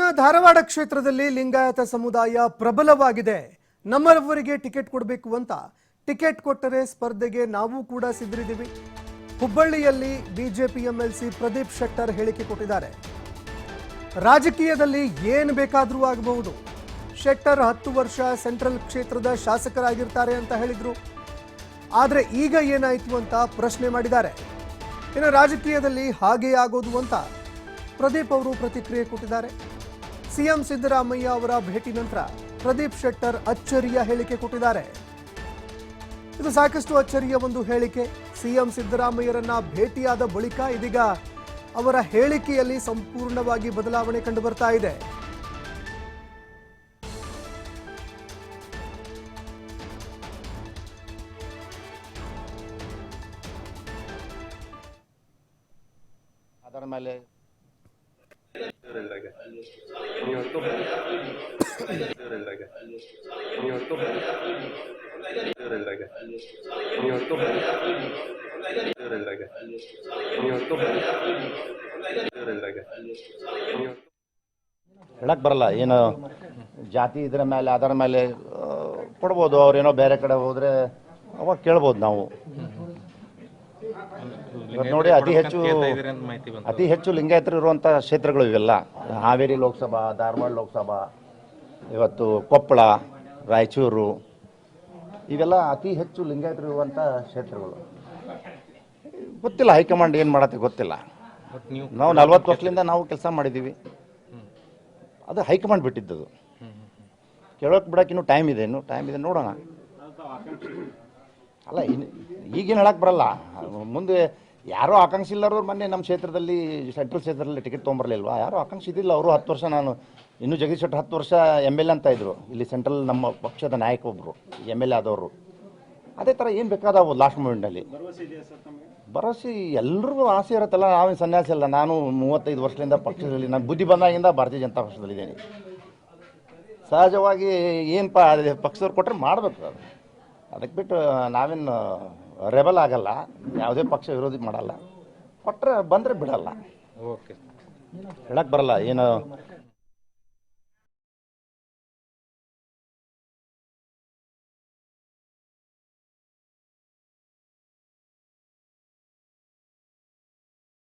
ಇನ್ನು ಧಾರವಾಡ ಕ್ಷೇತ್ರದಲ್ಲಿ ಲಿಂಗಾಯತ ಸಮುದಾಯ ಪ್ರಬಲವಾಗಿದೆ. ನಮ್ಮವರಿಗೆ ಟಿಕೆಟ್ ಕೊಡಬೇಕು ಅಂತ ಟಿಕೆಟ್ ಕೊಟ್ಟರೆ ಸ್ಪರ್ಧೆಗೆ ನಾವು ಕೂಡ ಸಿದ್ಧರಿದ್ದೀವಿ. ಹುಬ್ಬಳ್ಳಿಯಲ್ಲಿ ಬಿಜೆಪಿ ಎಂಎಲ್ಸಿ ಪ್ರದೀಪ್ ಶೆಟ್ಟರ್ ಹೇಳಿಕೆ ಕೊಟ್ಟಿದ್ದಾರೆ. ರಾಜಕೀಯದಲ್ಲಿ ಏನು ಬೇಕಾದರೂ ಆಗಬಹುದು. ಶೆಟ್ಟರ್ ಹತ್ತು ವರ್ಷ ಸೆಂಟ್ರಲ್ ಕ್ಷೇತ್ರದ ಶಾಸಕರಾಗಿರ್ತಾರೆ ಅಂತ ಹೇಳಿದ್ರು. ಆದರೆ ಈಗ ಏನಾಯಿತು ಅಂತ ಪ್ರಶ್ನೆ ಮಾಡಿದ್ದಾರೆ. ಇನ್ನು ರಾಜಕೀಯದಲ್ಲಿ ಹಾಗೆ ಆಗೋದು ಅಂತ ಪ್ರದೀಪ್ ಅವರು ಪ್ರತಿಕ್ರಿಯೆ ಕೊಟ್ಟಿದ್ದಾರೆ. ಸಿಎಂ ಸಿದ್ದರಾಮಯ್ಯ ಅವರ ಭೇಟಿ ನಂತರ ಪ್ರದೀಪ್ ಶೆಟ್ಟರ್ ಅಚ್ಚರಿಯ ಹೇಳಿಕೆ ಕೊಟ್ಟಿದ್ದಾರೆ. ಇದು ಸಾಕಷ್ಟು ಅಚ್ಚರಿಯ ಒಂದು ಹೇಳಿಕೆ. ಸಿಎಂ ಸಿದ್ದರಾಮಯ್ಯರನ್ನ ಭೇಟಿಯಾದ ಬಳಿಕ ಇದೀಗ ಅವರ ಹೇಳಿಕೆಯಲ್ಲಿ ಸಂಪೂರ್ಣವಾಗಿ ಬದಲಾವಣೆ ಕಂಡು ಬರ್ತಾ ಇದೆ. ಅದರ ಮೇಲೆ ಹೇಳಕ್ ಬರಲ್ಲ. ಏನು ಜಾತಿ ಇದ್ರ ಮೇಲೆ, ಅದರ ಮೇಲೆ ಕೊಡ್ಬೋದು. ಅವ್ರೇನೋ ಬೇರೆ ಕಡೆ ಹೋದ್ರೆ ಅವಾಗ ಕೇಳ್ಬೋದು ನಾವು. ನೋಡಿ ಅತಿ ಹೆಚ್ಚು ಅತಿ ಹೆಚ್ಚು ಲಿಂಗಾಯತರು ಇರುವಂಥ ಕ್ಷೇತ್ರಗಳು ಇವೆಲ್ಲ. ಹಾವೇರಿ ಲೋಕಸಭಾ ಧಾರವಾಡ ಲೋಕಸಭಾ ಇವತ್ತು ಕೊಪ್ಪಳ ರಾಯಚೂರು ಇವೆಲ್ಲ ಅತಿ ಹೆಚ್ಚು ಲಿಂಗಾಯತರು ಇರುವಂಥ ಕ್ಷೇತ್ರಗಳು. ಗೊತ್ತಿಲ್ಲ ಹೈಕಮಾಂಡ್ ಏನು ಮಾಡತ್ತೆ ಗೊತ್ತಿಲ್ಲ. ನಾವು ನಲ್ವತ್ತು ವರ್ಷದಿಂದ ನಾವು ಕೆಲಸ ಮಾಡಿದ್ದೀವಿ ಅದು ಹೈಕಮಾಂಡ್ ಬಿಟ್ಟಿದ್ದದು. ಕೇಳೋಕೆ ಬಿಡೋಕೆ ಇನ್ನೂ ಟೈಮ್ ಇದೆ ಇನ್ನು ಟೈಮ್ ಇದೆ ನೋಡೋಣ. ಅಲ್ಲ ಇನ್ ಈಗೇನು ಹೇಳಕ್ಕೆ ಬರಲ್ಲ. ಮುಂದೆ ಯಾರೋ ಆಕಾಂಕ್ಷಿ ಇಲ್ಲವ್ರು ಮೊನ್ನೆ ನಮ್ಮ ಕ್ಷೇತ್ರದಲ್ಲಿ ಸೆಂಟ್ರಲ್ ಕ್ಷೇತ್ರದಲ್ಲಿ ಟಿಕೆಟ್ ತೊಗೊಂಬರ್ಲಿಲ್ವಾ? ಯಾರೋ ಆಕಾಂಕ್ಷಿ ಇದಿಲ್ಲ ಅವರು ಹತ್ತು ವರ್ಷ ನಾನು ಇನ್ನು ಜಗದೀಶ್ ಶೆಟ್ಟರ್ ಹತ್ತು ವರ್ಷ ಎಂ ಎಲ್ ಎ ಅಂತ ಇದ್ರು. ಇಲ್ಲಿ ಸೆಂಟ್ರಲ್ ನಮ್ಮ ಪಕ್ಷದ ನಾಯಕ ಒಬ್ಬರು ಎಂ ಎಲ್ ಎ ಆದವರು. ಅದೇ ಥರ ಏನು ಬೇಕಾದವು ಲಾಸ್ಟ್ ಮೂಮೆಂಟಲ್ಲಿ ಭರವಸೆ ಎಲ್ರಿಗೂ ಆಸೆ ಇರುತ್ತಲ್ಲ ನಾವೇನು ಸನ್ಯಾಸಿ ಅಲ್ಲ. ನಾನು ಮೂವತ್ತೈದು ವರ್ಷದಿಂದ ಪಕ್ಷದಲ್ಲಿ ನಾನು ಬುದ್ಧಿ ಬಂದಾಗಿಂದ ಭಾರತೀಯ ಜನತಾ ಪಕ್ಷದಲ್ಲಿದ್ದೇನೆ. ಸಹಜವಾಗಿ ಏನಪ್ಪ ಅದೇ ಪಕ್ಷದವ್ರು ಕೊಟ್ಟರೆ ಮಾಡಬೇಕು ಅದು. ಅದಕ್ಕೆ ಬಿಟ್ಟು ನಾವೇನು ರೆಬಲ್ ಆಗಲ್ಲ ಯಾವುದೇ ಪಕ್ಷ ವಿರೋಧಿ ಮಾಡಲ್ಲ. ಕೊಟ್ಟರೆ ಬಂದರೆ ಬಿಡಲ್ಲ. ಓಕೆ. ಹೇಳಕ್ಕೆ ಬರಲ್ಲ ಏನು